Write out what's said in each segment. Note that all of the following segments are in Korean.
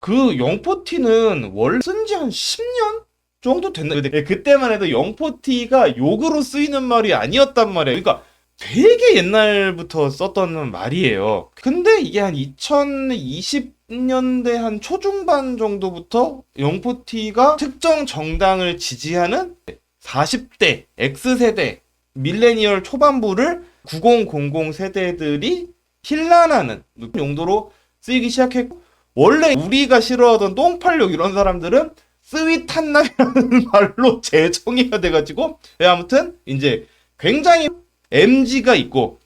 그 영포티는 원래 쓴지 한 10년 정도 됐나? 근데 그때만 해도 영포티가 욕으로 쓰이는 말이 아니었단 말이에요. 그러니까 되게 옛날부터 썼던 말이에요. 근데 이게 한 2020년대 한 초중반 정도부터 영포티가 특정 정당을 지지하는 40대, X세대, 밀레니얼 초반부를 9000 세대들이 힐난하는 용도로 쓰이기 시작했고 원래 우리가 싫어하던 똥팔욕 이런 사람들은 스윗한남이라는 말로 재정의가 돼가지고 네, 아무튼 이제 굉장히 MG가 있고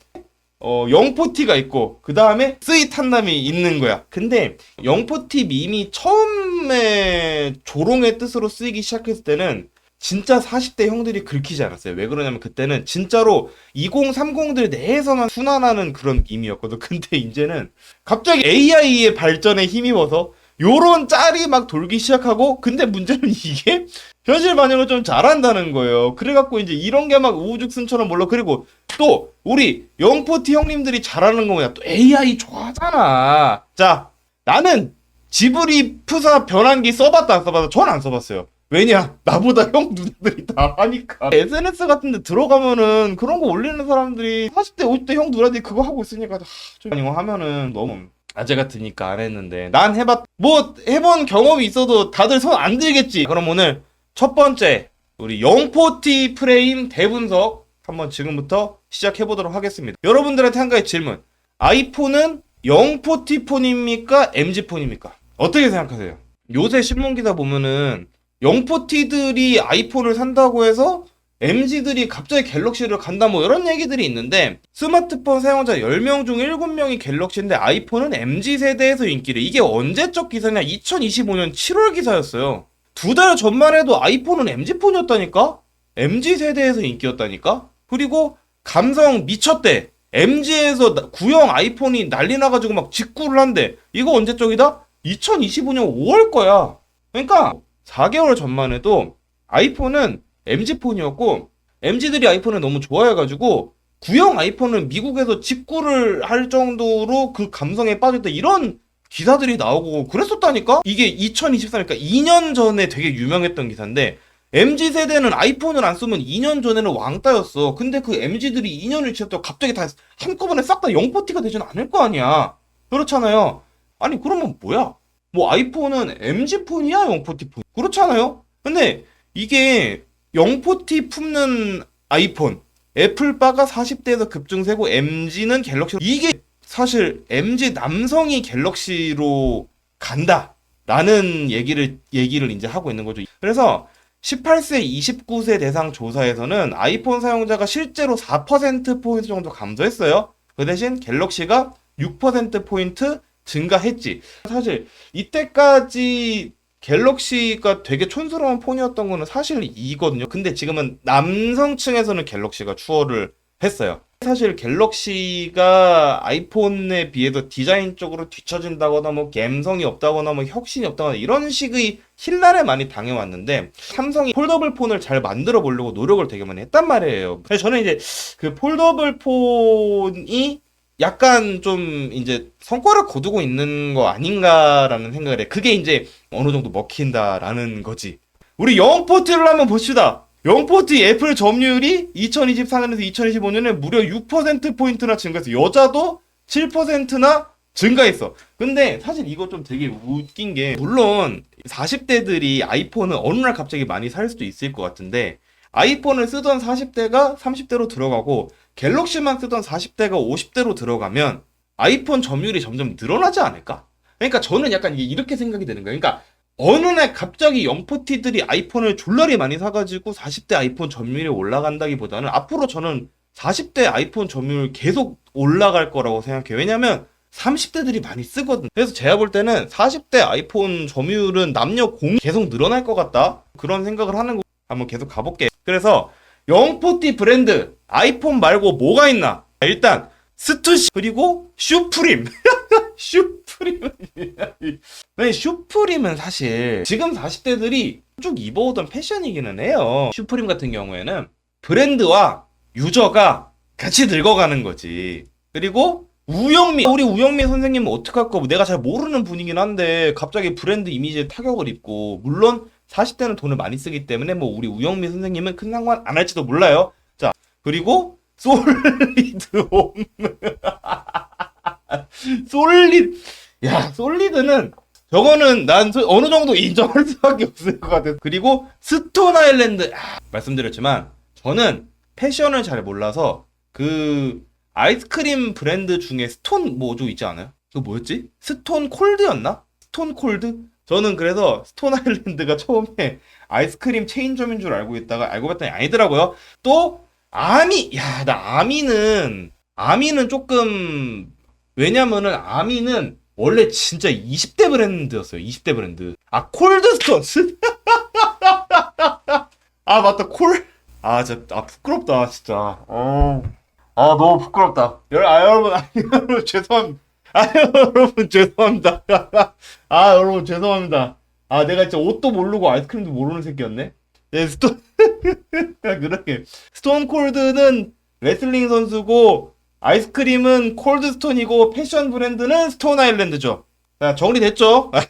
어 영포티가 있고 그 다음에 스윗한남이 있는 거야. 근데 영포티 밈이 처음에 조롱의 뜻으로 쓰이기 시작했을 때는 진짜 40대 형들이 긁히지 않았어요. 왜 그러냐면 그때는 진짜로 2030들 내에서만 순환하는 그런 밈이었거든. 근데 이제는 갑자기 AI의 발전에 힘입어서 요런 짤이 막 돌기 시작하고 근데 문제는 이게 현실 반영을 좀 잘한다는 거예요. 그래갖고 이제 이런 게 막 우후죽순처럼 몰라. 그리고 또 우리 영포티 형님들이 잘하는 거 뭐야? 또 AI 좋아하잖아. 자, 나는 지브리 푸사 변환기 써봤다 안 써봤다? 전 안 써봤어요. 왜냐? 나보다 형 누나들이 다 하니까. SNS 같은 데 들어가면은 그런 거 올리는 사람들이 40대, 50대 형 누나들이 그거 하고 있으니까 이거 하면은 너무 아재 같으니까 안 했는데. 난 해봤, 뭐 해본 경험이 있어도 다들 손 안 들겠지. 그럼 오늘 첫 번째, 우리 영포티 프레임 대분석 한번 지금부터 시작해 보도록 하겠습니다. 여러분들한테 한 가지 질문. 아이폰은 영포티 폰입니까? MG 폰입니까? 어떻게 생각하세요? 요새 신문 기사 보면은 영포티들이 아이폰을 산다고 해서 MG들이 갑자기 갤럭시를 간다 뭐 이런 얘기들이 있는데 스마트폰 사용자 10명 중 7명이 갤럭시인데 아이폰은 MG 세대에서 인기래. 이게 언제적 기사냐? 2025년 7월 기사였어요. 두 달 전만 해도 아이폰은 MG 폰이었다니까? MG 세대에서 인기였다니까? 그리고 감성 미쳤대. MG에서 구형 아이폰이 난리 나가지고 막 직구를 한대. 이거 언제적이다? 2025년 5월 거야. 그러니까 4개월 전만 해도 아이폰은 MG폰이었고 MG들이 아이폰을 너무 좋아해가지고 구형 아이폰을 미국에서 직구를 할 정도로 그 감성에 빠졌다 이런 기사들이 나오고 그랬었다니까? 이게 2023니까 2년 전에 되게 유명했던 기사인데 MG 세대는 아이폰을 안 쓰면 2년 전에는 왕따였어. 근데 그 MG들이 2년을 지났다고 갑자기 다 한꺼번에 싹 다 영포티가 되진 않을 거 아니야. 그렇잖아요. 아니 그러면 뭐야? 뭐 아이폰은 MG 폰이야, 영포티 폰. 그렇잖아요. 근데 이게 영포티 품는 아이폰, 애플바가 40대에서 급증세고 MG는 갤럭시. 이게 사실 MG 남성이 갤럭시로 간다 라는 얘기를 얘기를 이제 하고 있는 거죠. 그래서 18세, 29세 대상 조사에서는 아이폰 사용자가 실제로 4%포인트 정도 감소했어요. 그 대신 갤럭시가 6%포인트 증가했지. 사실 이때까지 갤럭시가 되게 촌스러운 폰이었던 거는 사실 이거든요. 근데 지금은 남성층에서는 갤럭시가 추월을 했어요. 사실 갤럭시가 아이폰에 비해서 디자인적으로 뒤처진다거나 뭐 감성이 없다거나 뭐 혁신이 없다거나 이런 식의 힐난을 많이 당해왔는데 삼성이 폴더블 폰을 잘 만들어 보려고 노력을 되게 많이 했단 말이에요. 저는 이제 그 폴더블 폰이 약간 좀 이제 성과를 거두고 있는 거 아닌가라는 생각을 해. 그게 이제 어느 정도 먹힌다라는 거지. 우리 영포트를 한번 봅시다. 영포트 애플 점유율이 2024년에서 2025년에 무려 6%포인트나 증가했어. 여자도 7%나 증가했어. 근데 사실 이거 좀 되게 웃긴 게, 물론 40대들이 아이폰을 어느 날 갑자기 많이 살 수도 있을 것 같은데, 아이폰을 쓰던 40대가 30대로 들어가고, 갤럭시만 쓰던 40대가 50대로 들어가면, 아이폰 점유율이 점점 늘어나지 않을까? 그러니까 저는 약간 이렇게 생각이 되는 거예요. 그러니까 어느 날 갑자기 영포티들이 아이폰을 졸라리 많이 사가지고 40대 아이폰 점유율이 올라간다기보다는 앞으로 저는 40대 아이폰 점유율 계속 올라갈 거라고 생각해요. 왜냐면 30대들이 많이 쓰거든. 그래서 제가 볼 때는 40대 아이폰 점유율은 남녀 공 계속 늘어날 것 같다. 그런 생각을 하는 거 한번 계속 가볼게. 그래서 영포티 브랜드 아이폰 말고 뭐가 있나? 일단 스투시 그리고 슈프림. 슈프림은 네, 슈프림은 사실 지금 40대들이 쭉 입어오던 패션이기는 해요. 슈프림 같은 경우에는 브랜드와 유저가 같이 늙어가는 거지. 그리고 우영미 우리 우영미 선생님은 어떡할 거 내가 잘 모르는 분이긴 한데 갑자기 브랜드 이미지에 타격을 입고 물론 40대는 돈을 많이 쓰기 때문에 뭐 우리 우영미 선생님은 큰 상관 안 할지도 몰라요. 자 그리고 솔리드 홈 솔리드 야 솔리드는 저거는 난 소- 어느 정도 인정할 수밖에 없을 것 같아. 그리고 스톤 아일랜드 아, 말씀드렸지만 저는 패션을 잘 몰라서 그 아이스크림 브랜드 중에 스톤 뭐좀 있지 않아요? 그거 뭐였지? 스톤 콜드였나? 스톤 콜드? 저는 그래서 스톤 아일랜드가 처음에 아이스크림 체인점인 줄 알고 있다가 알고 봤더니 아니더라고요. 또 아미 야 나 아미는 아미는 조금 왜냐면은 아미는 원래 진짜 20대 브랜드였어요. 20대 브랜드. 아 콜드스톤. 아 맞다 콜. 아 진짜 아 부끄럽다 진짜. 어. 아 너무 부끄럽다. 여러 아 여러분 아 여러분 죄송합니다. 아 여러분 죄송합니다. 아 여러분 죄송합니다. 아 내가 진짜 옷도 모르고 아이스크림도 모르는 새끼였네. 네 스톤 그러게 스톤 콜드는 레슬링 선수고 아이스크림은 콜드스톤이고 패션 브랜드는 스톤 아일랜드죠. 자 정리됐죠? 아,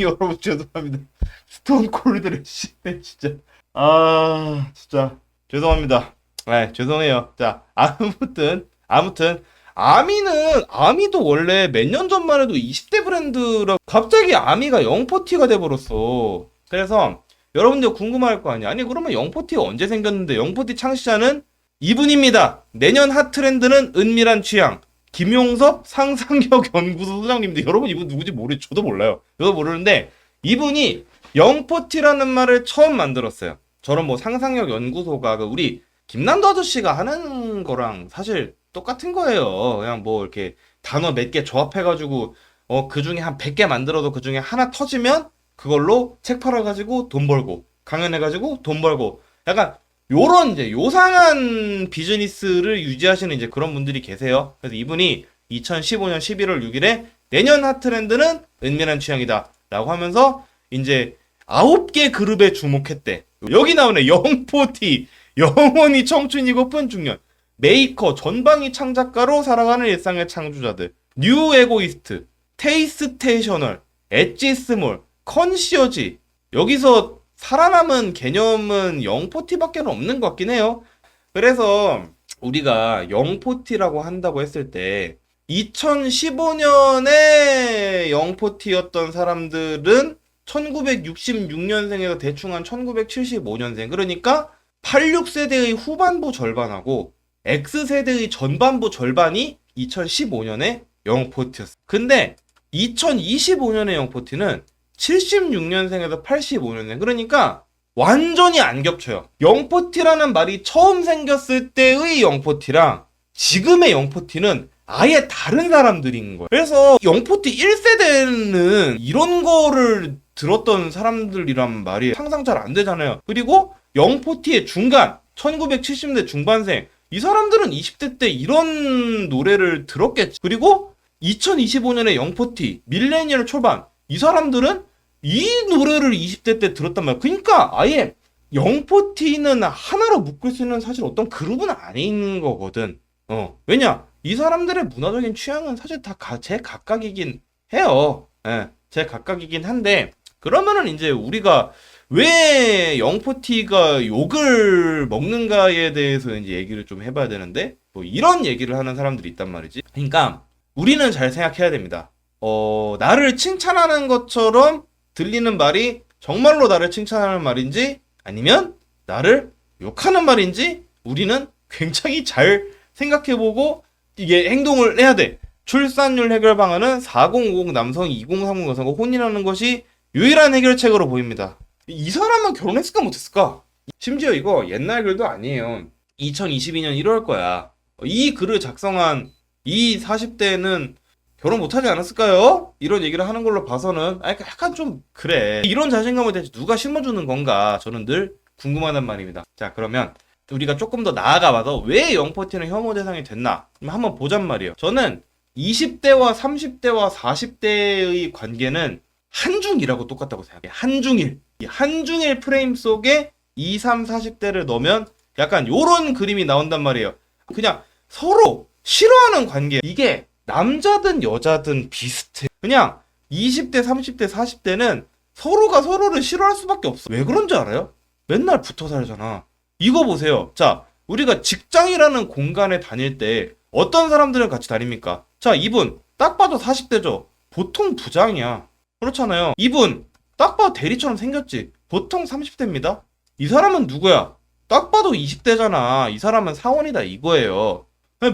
여러분 죄송합니다. 스톤 콜드를 씨 진짜 아 진짜 죄송합니다. 네 죄송해요. 자 아무튼 아무튼 아미는 아미도 원래 몇 년 전만 해도 20대 브랜드라 갑자기 아미가 영포티가 돼버렸어. 그래서 여러분들 궁금할 거 아니야. 아니 그러면 영포티가 언제 생겼는데 영포티 창시자는 이분입니다. 내년 핫 트렌드는 은밀한 취향. 김용섭 상상력 연구소 소장님인데 여러분 이분 누구지 모르 저도 몰라요. 저도 모르는데 이분이 영포티라는 말을 처음 만들었어요. 저런 뭐 상상력 연구소가 그 우리 김남도 아저씨가 하는 거랑 사실 똑같은 거예요. 그냥 뭐 이렇게 단어 몇 개 조합해가지고 어 그 중에 한 100개 만들어도 그 중에 하나 터지면 그걸로 책 팔아가지고 돈 벌고 강연해가지고 돈 벌고 약간 요런 이제 요상한 비즈니스를 유지하시는 이제 그런 분들이 계세요. 그래서 이분이 2015년 11월 6일에 내년 핫트렌드는 은밀한 취향이다. 라고 하면서 이제 아홉 개 그룹에 주목했대. 여기 나오네. 영포티. 영원히 청춘이고픈 중년. 메이커, 전방위 창작가로 살아가는 일상의 창조자들. 뉴 에고이스트. 테이스테이셔널. 엣지스몰. 컨시어지. 여기서 살아남은 개념은 영포티밖에 없는 것 같긴 해요. 그래서 우리가 영포티라고 한다고 했을 때 2015년에 영포티였던 사람들은 1966년생에서 대충 한 1975년생. 그러니까 86세대의 후반부 절반하고 X세대의 전반부 절반이 2015년에 영포티였어. 근데 2025년의 영포티는 76년생에서 85년생. 그러니까 완전히 안 겹쳐요. 영포티라는 말이 처음 생겼을 때의 영포티랑 지금의 영포티는 아예 다른 사람들인 거예요. 그래서 영포티 1세대는 이런 거를 들었던 사람들이란 말이 상상 잘 안 되잖아요. 그리고 영포티의 중간, 1970년대 중반생, 이 사람들은 20대 때 이런 노래를 들었겠지. 그리고 2025년에 영포티, 밀레니얼 초반, 이 사람들은 이 노래를 20대 때 들었단 말이야. 그러니까 아예 영포티는 하나로 묶을 수 있는 사실 어떤 그룹은 아닌 거거든. 어. 왜냐? 이 사람들의 문화적인 취향은 사실 다 제 각각이긴 해요. 예. 제 각각이긴 한데 그러면은 이제 우리가 왜 영포티가 욕을 먹는가에 대해서 이제 얘기를 좀 해봐야 되는데 뭐 이런 얘기를 하는 사람들이 있단 말이지. 그러니까 우리는 잘 생각해야 됩니다. 어, 나를 칭찬하는 것처럼 들리는 말이 정말로 나를 칭찬하는 말인지 아니면 나를 욕하는 말인지 우리는 굉장히 잘 생각해보고 이게 행동을 해야 돼. 출산율 해결 방안은 4050 남성, 2030 여성과 혼인하는 것이 유일한 해결책으로 보입니다. 이 사람은 결혼했을까 못했을까? 심지어 이거 옛날 글도 아니에요. 2022년 1월 거야. 이 글을 작성한 이 40대는 결혼 못하지 않았을까요? 이런 얘기를 하는 걸로 봐서는 아, 약간 좀 그래. 이런 자신감을 대체 누가 심어주는 건가? 저는 늘 궁금하단 말입니다. 자 그러면 우리가 조금 더 나아가 봐서 왜 영포티는 혐오 대상이 됐나? 한번 보잔 말이에요. 저는 20대와 30대와 40대의 관계는 한중이라고 똑같다고 생각해요. 한중일. 이 한중일 프레임 속에 2, 3, 40대를 넣으면 약간 요런 그림이 나온단 말이에요. 그냥 서로 싫어하는 관계. 이게 남자든 여자든 비슷해. 그냥 20대, 30대, 40대는 서로가 서로를 싫어할 수밖에 없어. 왜 그런지 알아요? 맨날 붙어 살잖아. 이거 보세요. 자, 우리가 직장이라는 공간에 다닐 때 어떤 사람들은 같이 다닙니까? 자, 이분 딱 봐도 40대죠. 보통 부장이야. 그렇잖아요. 이분 딱 봐도 대리처럼 생겼지. 보통 30대입니다. 이 사람은 누구야? 딱 봐도 20대잖아. 이 사람은 사원이다 이거예요.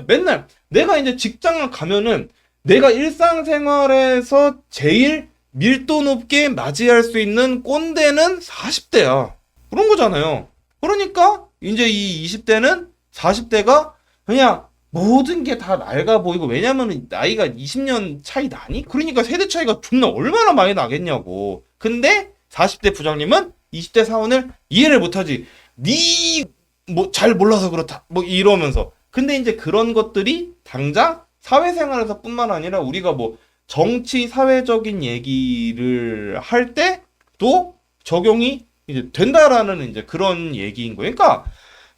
맨날 내가 이제 직장을 가면은 내가 일상생활에서 제일 밀도 높게 맞이할 수 있는 꼰대는 40대야. 그런 거잖아요. 그러니까 이제 이 20대는 40대가 그냥 모든 게 다 낡아 보이고 왜냐면 나이가 20년 차이 나니? 그러니까 세대 차이가 존나 얼마나 많이 나겠냐고. 근데 40대 부장님은 20대 사원을 이해를 못하지. 니 뭐 잘 몰라서 그렇다. 뭐 이러면서. 근데 이제 그런 것들이 당장 사회생활에서뿐만 아니라 우리가 뭐 정치 사회적인 얘기를 할 때도 적용이 이제 된다라는 이제 그런 얘기인 거예요. 그러니까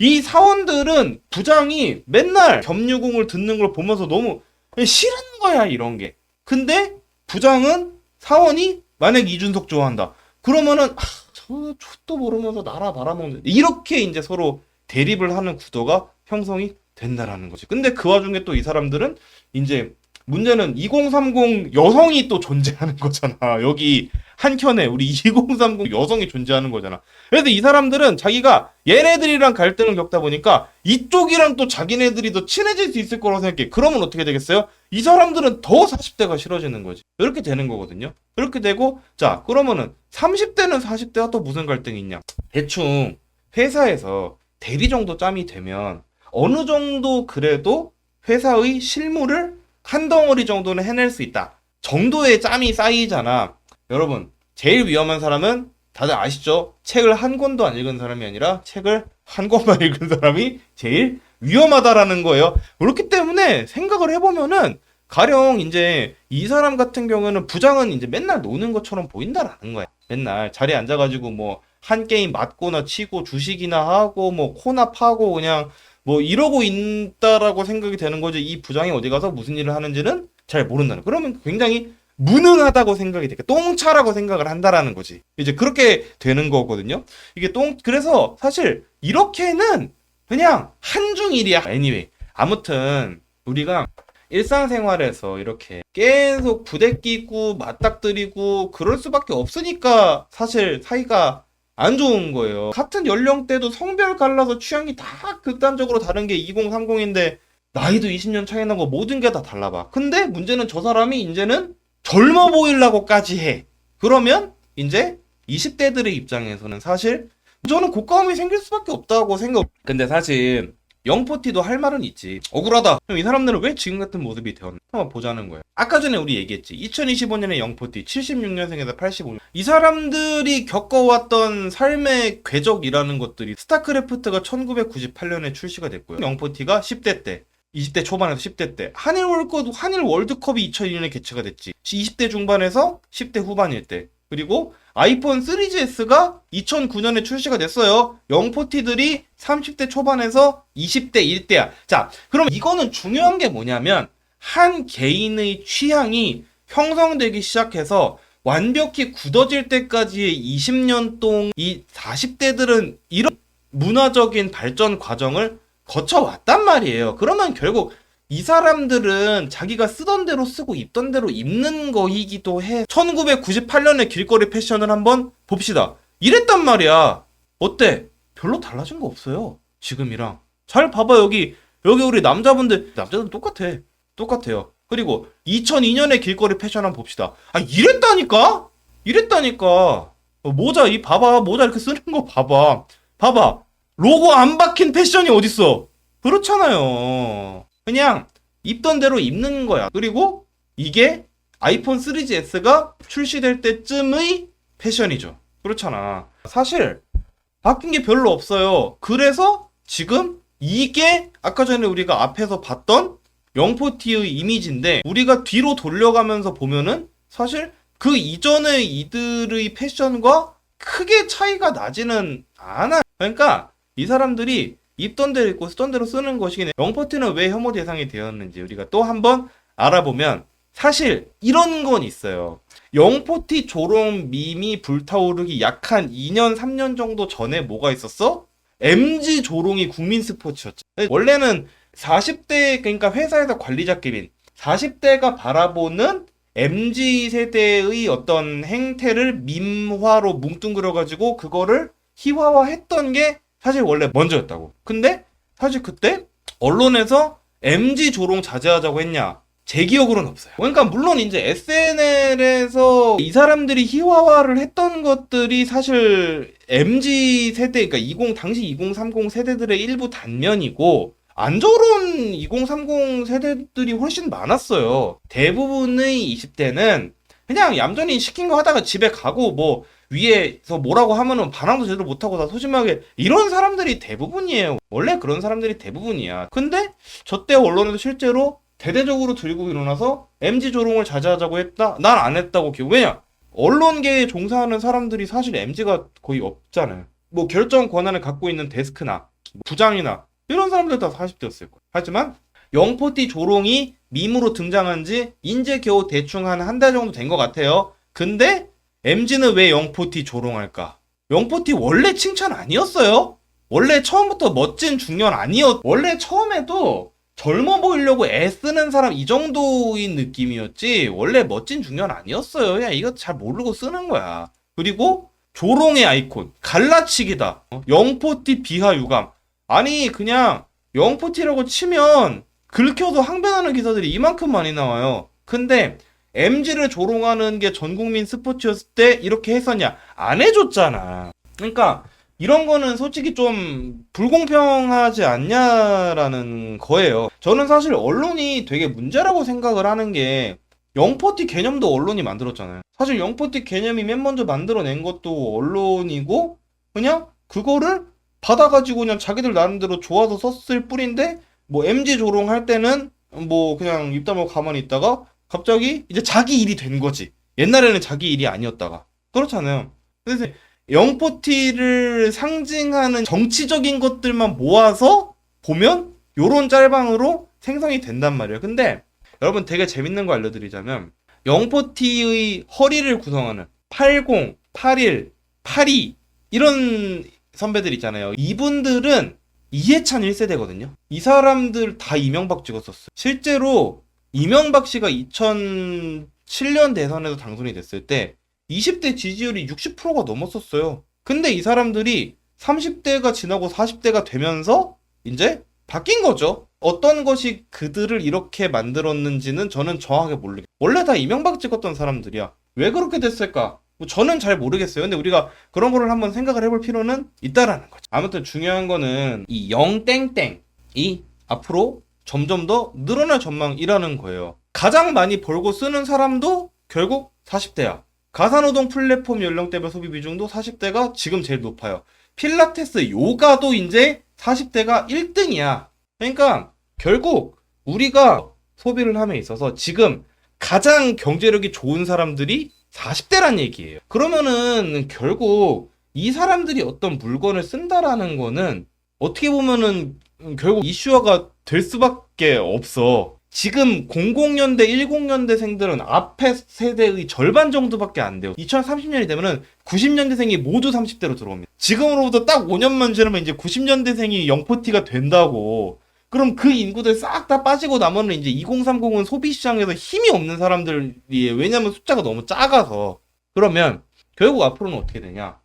이 사원들은 부장이 맨날 겸유공을 듣는 걸 보면서 너무 싫은 거야 이런 게. 근데 부장은 사원이 만약 이준석 좋아한다. 그러면은 아, 저 족도 모르면서 나라 말아먹는 이렇게 이제 서로 대립을 하는 구도가 형성이 된다라는 거지. 근데 그 와중에 또 이 사람들은 이제 문제는 2030 여성이 또 존재하는 거잖아. 여기 한켠에 우리 2030 여성이 존재하는 거잖아. 그래서 이 사람들은 자기가 얘네들이랑 갈등을 겪다 보니까 이쪽이랑 또 자기네들이 더 친해질 수 있을 거라고 생각해. 그러면 어떻게 되겠어요? 이 사람들은 더 40대가 싫어지는 거지. 이렇게 되는 거거든요. 이렇게 되고, 자, 그러면은 30대는 40대와 또 무슨 갈등이 있냐? 대충 회사에서 대리 정도 짬이 되면 어느 정도 그래도 회사의 실무를 한 덩어리 정도는 해낼 수 있다. 정도의 짬이 쌓이잖아. 여러분, 제일 위험한 사람은 다들 아시죠? 책을 한 권도 안 읽은 사람이 아니라 책을 한 권만 읽은 사람이 제일 위험하다라는 거예요. 그렇기 때문에 생각을 해보면은 가령 이제 이 사람 같은 경우는 부장은 이제 맨날 노는 것처럼 보인다라는 거야. 맨날 자리에 앉아가지고 뭐 한 게임 맞거나 치고 주식이나 하고 뭐 코나 파고 그냥 뭐 이러고 있다라고 생각이 되는 거지. 이 부장이 어디 가서 무슨 일을 하는지는 잘 모른다는. 그러면 굉장히 무능하다고 생각이 되게 똥차라고 생각을 한다라는 거지. 이제 그렇게 되는 거거든요. 이게 똥 그래서 사실 이렇게는 그냥 한중일이야. anyway. 아무튼 우리가 일상생활에서 이렇게 계속 부대끼고 맞닥뜨리고 그럴 수밖에 없으니까 사실 사이가 안 좋은 거예요. 같은 연령대도 성별 갈라서 취향이 다 극단적으로 다른 게 2030인데 나이도 20년 차이 나고 모든 게 다 달라봐. 근데 문제는 저 사람이 이제는 젊어 보이려고까지 해. 그러면 이제 20대들의 입장에서는 사실 저는 고가움이 생길 수밖에 없다고 생각. 근데 사실 영포티도 할 말은 있지. 억울하다. 그럼 이 사람들은 왜 지금 같은 모습이 되었나? 한번 보자는 거예요. 아까 전에 우리 얘기했지. 2025년에 영포티 76년생에서 85년. 이 사람들이 겪어왔던 삶의 궤적이라는 것들이 스타크래프트가 1998년에 출시가 됐고요. 영포티가 10대 때. 20대 초반에서 10대 때 한일 월드 한일 월드컵이 2002년에 개최가 됐지. 20대 중반에서 10대 후반일 때. 그리고 아이폰 3GS가 2009년에 출시가 됐어요. 영포티들이 30대 초반에서 20대 1대야. 자, 그럼 이거는 중요한 게 뭐냐면 한 개인의 취향이 형성되기 시작해서 완벽히 굳어질 때까지의 20년 동안 이 40대들은 이런 문화적인 발전 과정을 거쳐왔단 말이에요. 그러면 결국 이 사람들은 자기가 쓰던 대로 쓰고 입던 대로 입는 거이기도 해. 1998년의 길거리 패션을 한번 봅시다. 이랬단 말이야. 어때? 별로 달라진 거 없어요. 지금이랑. 잘 봐봐, 여기. 여기 우리 남자분들, 남자들은 똑같아. 똑같아요. 그리고 2002년의 길거리 패션 한번 봅시다. 아, 이랬다니까? 이랬다니까. 어, 모자, 이 봐봐. 모자 이렇게 쓰는 거 봐봐. 봐봐. 로고 안 박힌 패션이 어딨어? 그렇잖아요. 그냥 입던 대로 입는 거야. 그리고 이게 아이폰 3GS가 출시될 때쯤의 패션이죠. 그렇잖아. 사실 바뀐 게 별로 없어요. 그래서 지금 이게 아까 전에 우리가 앞에서 봤던 영포티의 이미지인데 우리가 뒤로 돌려가면서 보면은 사실 그 이전의 이들의 패션과 크게 차이가 나지는 않아. 그러니까 이 사람들이 입던 대로 입고 쓰던 대로 쓰는 것이긴 해. 영포티는 왜 혐오 대상이 되었는지 우리가 또 한번 알아보면 사실 이런 건 있어요. 영포티 조롱 밈이 불타오르기 약 한 2년, 3년 정도 전에 뭐가 있었어? MG 조롱이 국민 스포츠였죠. 원래는 40대, 그러니까 회사에서 관리자끼리 40대가 바라보는 MG 세대의 어떤 행태를 밈화로 뭉뚱그려 가지고 그거를 희화화했던 게 사실 원래 먼저였다고. 근데 사실 그때 언론에서 MG 조롱 자제하자고 했냐? 제 기억으로는 없어요. 그러니까 물론 이제 SNL에서 이 사람들이 희화화를 했던 것들이 사실 MG 세대, 그러니까 20 당시 2030 세대들의 일부 단면이고 안 저런 2030 세대들이 훨씬 많았어요. 대부분의 20대는 그냥 얌전히 시킨 거 하다가 집에 가고 뭐 위에서 뭐라고 하면은 반항도 제대로 못하고 다 소심하게 이런 사람들이 대부분이에요. 원래 그런 사람들이 대부분이야. 근데 저때 언론에서 실제로 대대적으로 들고 일어나서 MG 조롱을 자제하자고 했다? 난 안 했다고 기억. 왜냐? 언론계에 종사하는 사람들이 사실 MG가 거의 없잖아요. 뭐 결정 권한을 갖고 있는 데스크나 부장이나 이런 사람들 다 40대였을 거예요. 하지만 영포티 조롱이 밈으로 등장한 지 인제 겨우 대충 한 한 달 정도 된 것 같아요. 근데 MG는 왜 영포티 조롱할까? 영포티 원래 칭찬 아니었어요? 원래 처음부터 멋진 중년 아니었, 원래 처음에도 젊어 보이려고 애쓰는 사람 이 정도인 느낌이었지, 원래 멋진 중년 아니었어요. 야, 이거 잘 모르고 쓰는 거야. 그리고 조롱의 아이콘, 갈라치기다. 어? 영포티 비하 유감. 아니, 그냥 영포티라고 치면 긁혀서 항변하는 기사들이 이만큼 많이 나와요. 근데 MG를 조롱하는 게 전 국민 스포츠였을 때 이렇게 했었냐? 안 해줬잖아. 그러니까 이런 거는 솔직히 좀 불공평하지 않냐라는 거예요. 저는 사실 언론이 되게 문제라고 생각을 하는 게 영포티 개념도 언론이 만들었잖아요. 사실 영포티 개념이 맨 먼저 만들어낸 것도 언론이고 그냥 그거를 받아가지고 그냥 자기들 나름대로 좋아서 썼을 뿐인데 뭐 MG 조롱할 때는 뭐 그냥 입 다물고 가만히 있다가 갑자기 이제 자기 일이 된 거지. 옛날에는 자기 일이 아니었다가. 그렇잖아요. 그래서 영포티를 상징하는 정치적인 것들만 모아서 보면 요런 짤방으로 생성이 된단 말이에요. 근데 여러분 되게 재밌는 거 알려드리자면 영포티의 허리를 구성하는 80, 81, 82 이런 선배들 있잖아요. 이분들은 이해찬 1세대거든요. 이 사람들 다 이명박 찍었었어요. 실제로 이명박 씨가 2007년 대선에서 당선이 됐을 때 20대 지지율이 60%가 넘었었어요. 근데 이 사람들이 30대가 지나고 40대가 되면서 이제 바뀐 거죠. 어떤 것이 그들을 이렇게 만들었는지는 저는 정확하게 모르겠어요. 원래 다 이명박 찍었던 사람들이야. 왜 그렇게 됐을까? 뭐 저는 잘 모르겠어요. 근데 우리가 그런 거를 한번 생각을 해볼 필요는 있다라는 거죠. 아무튼 중요한 거는 이 영땡땡이 앞으로 점점 더 늘어날 전망이라는 거예요. 가장 많이 벌고 쓰는 사람도 결국 40대야. 가사노동 플랫폼 연령대별 소비 비중도 40대가 지금 제일 높아요. 필라테스, 요가도 이제 40대가 1등이야. 그러니까 결국 우리가 소비를 함에 있어서 지금 가장 경제력이 좋은 사람들이 40대란 얘기예요. 그러면은 결국 이 사람들이 어떤 물건을 쓴다라는 거는 어떻게 보면은 결국 이슈화가 될 수밖에 없어. 지금 00년대, 10년대생들은 앞에 세대의 절반 정도밖에 안 돼요. 2030년이 되면은 90년대생이 모두 30대로 들어옵니다. 지금으로부터 딱 5년만 지나면 이제 90년대생이 영포티가 된다고. 그럼 그 인구들 싹 다 빠지고 나면은 이제 2030은 소비 시장에서 힘이 없는 사람들이에요. 왜냐면 숫자가 너무 작아서. 그러면 결국 앞으로는 어떻게 되냐?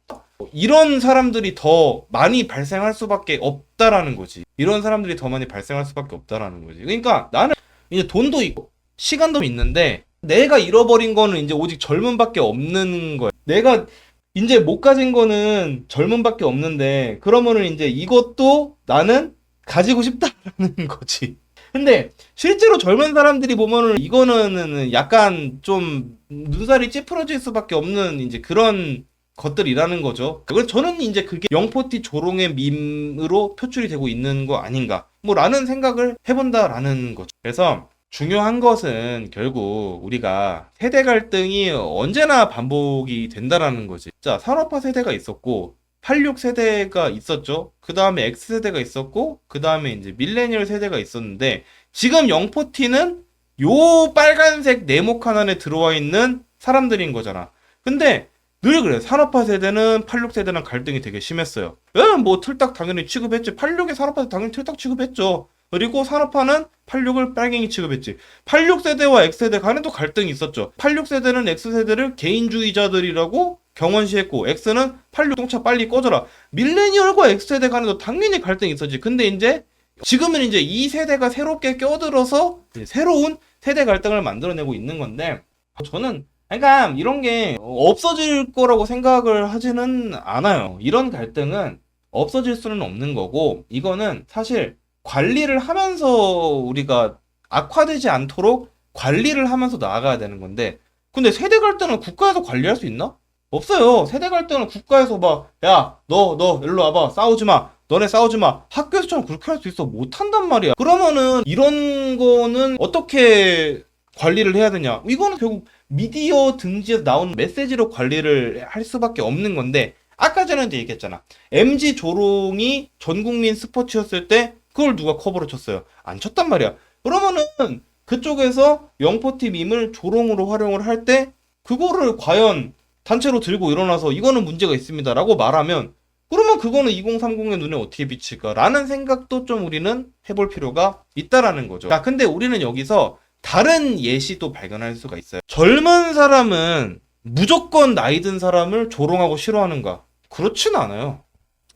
이런 사람들이 더 많이 발생할 수밖에 없다라는 거지. 이런 사람들이 더 많이 발생할 수밖에 없다라는 거지. 그러니까 나는 이제 돈도 있고 시간도 있는데 내가 잃어버린 거는 이제 오직 젊음밖에 없는 거야. 내가 이제 못 가진 거는 젊음밖에 없는데 그러면은 이제 이것도 나는 가지고 싶다라는 거지. 근데 실제로 젊은 사람들이 보면은 이거는 약간 좀 눈살이 찌푸러질 수밖에 없는 이제 그런 것들이라는 거죠. 그걸 저는 이제 그게 영포티 조롱의 밈으로 표출이 되고 있는 거 아닌가. 뭐 라는 생각을 해본다라는 거죠. 그래서 중요한 것은 결국 우리가 세대 갈등이 언제나 반복이 된다라는 거지. 자, 산업화 세대가 있었고 86 세대가 있었죠. 그 다음에 X 세대가 있었고, 그 다음에 이제 밀레니얼 세대가 있었는데, 지금 영포티는 요 빨간색 네모 칸 안에 들어와 있는 사람들인 거잖아. 근데 늘 그래. 산업화 세대는 86세대랑 갈등이 되게 심했어요. 예, 뭐 틀딱 당연히 취급했지. 86의 산업화 세 당연히 틀딱 취급했죠. 그리고 산업화는 86을 빨갱이 취급했지. 86세대와 X세대 간에 또 갈등이 있었죠. 86세대는 X세대를 개인주의자들이라고 경원시했고 X는 86 동차 빨리 꺼져라. 밀레니얼과 X세대 간에도 당연히 갈등이 있었지. 근데 이제 지금은 이제 이 세대가 새롭게 껴들어서 새로운 세대 갈등을 만들어내고 있는 건데 저는 그러니까 이런 게 없어질 거라고 생각을 하지는 않아요. 이런 갈등은 없어질 수는 없는 거고 이거는 사실 관리를 하면서 우리가 악화되지 않도록 관리를 하면서 나아가야 되는 건데 근데 세대 갈등은 국가에서 관리할 수 있나? 없어요. 세대 갈등은 국가에서 막, 야, 너, 너, 일로 와봐. 싸우지 마. 너네 싸우지 마. 학교에서처럼 그렇게 할 수 있어. 못 한단 말이야. 그러면은, 이런 거는 어떻게 관리를 해야 되냐? 이거는 결국 미디어 등지에서 나오는 메시지로 관리를 할 수밖에 없는 건데, 아까 전에 이제 얘기했잖아. MG 조롱이 전 국민 스포츠였을 때, 그걸 누가 커버를 쳤어요? 안 쳤단 말이야. 그러면은, 그쪽에서 영포티 밈을 조롱으로 활용을 할 때, 그거를 과연 단체로 들고 일어나서 이거는 문제가 있습니다라고 말하면 그러면 그거는 2030의 눈에 어떻게 비칠까라는 생각도 좀 우리는 해볼 필요가 있다라는 거죠. 자, 근데 우리는 여기서 다른 예시도 발견할 수가 있어요. 젊은 사람은 무조건 나이 든 사람을 조롱하고 싫어하는가? 그렇진 않아요.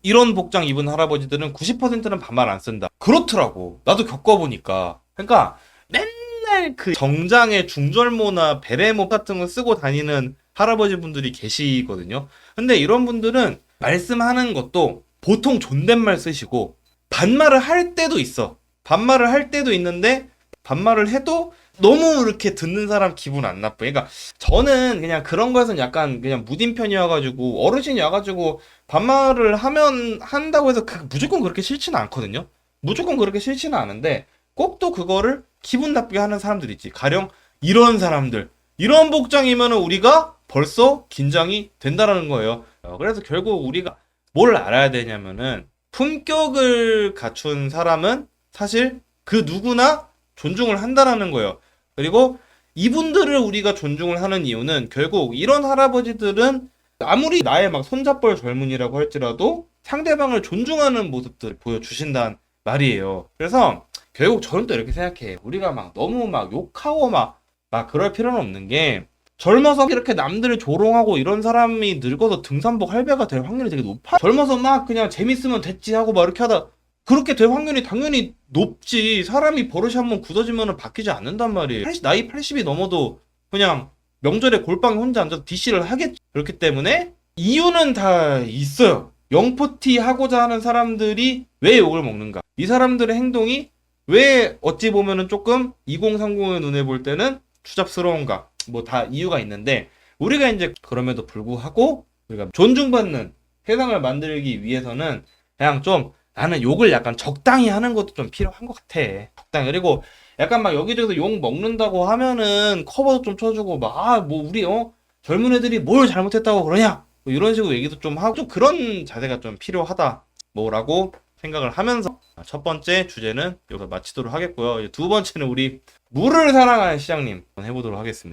이런 복장 입은 할아버지들은 90%는 반말 안 쓴다. 그렇더라고. 나도 겪어보니까. 그러니까 맨날 그 정장에 중절모나 베레모 같은 거 쓰고 다니는 할아버지 분들이 계시거든요. 근데 이런 분들은 말씀하는 것도 보통 존댓말 쓰시고 반말을 할 때도 있어. 반말을 할 때도 있는데 반말을 해도 너무 이렇게 듣는 사람 기분 안 나빠. 그러니까 저는 그냥 그런 거에선 약간 그냥 무딘 편이어가지고 어르신이 와가지고 반말을 하면 한다고 해서 그 무조건 그렇게 싫지는 않거든요. 무조건 그렇게 싫지는 않은데 꼭 또 그거를 기분 나쁘게 하는 사람들 있지. 가령 이런 사람들 이런 복장이면은 우리가 벌써 긴장이 된다라는 거예요. 어, 그래서 결국 우리가 뭘 알아야 되냐면은 품격을 갖춘 사람은 사실 그 누구나 존중을 한다라는 거예요. 그리고 이분들을 우리가 존중을 하는 이유는 결국 이런 할아버지들은 아무리 나의 막 손잡벌 젊은이라고 할지라도 상대방을 존중하는 모습들을 보여주신다는 말이에요. 그래서 결국 저는 또 이렇게 생각해. 우리가 막 너무 막 욕하고 막, 막 그럴 필요는 없는 게 젊어서 이렇게 남들을 조롱하고 이런 사람이 늙어서 등산복 할배가 될 확률이 되게 높아. 젊어서 막 그냥 재밌으면 됐지 하고 막 이렇게 하다 그렇게 될 확률이 당연히 높지. 사람이 버릇이 한번 굳어지면 바뀌지 않는단 말이에요. 80 나이 80이 넘어도 그냥 명절에 골방에 혼자 앉아서 DC를 하겠지. 그렇기 때문에 이유는 다 있어요. 영포티 하고자 하는 사람들이 왜 욕을 먹는가? 이 사람들의 행동이 왜 어찌 보면은 조금 2030의 눈에 볼 때는 추잡스러운가? 뭐 다 이유가 있는데 우리가 이제 그럼에도 불구하고 우리가 존중받는 세상을 만들기 위해서는 그냥 좀 나는 욕을 약간 적당히 하는 것도 좀 필요한 것 같아. 적당히. 그리고 약간 막 여기저기서 욕 먹는다고 하면은 커버도 좀 쳐주고 막, 아, 뭐 우리, 어? 젊은 애들이 뭘 잘못했다고 그러냐? 뭐 이런 식으로 얘기도 좀 하고, 좀 그런 자세가 좀 필요하다. 뭐라고 생각을 하면서 첫 번째 주제는 여기서 마치도록 하겠고요. 두 번째는 우리 물을 사랑하는 시장님 해보도록 하겠습니다.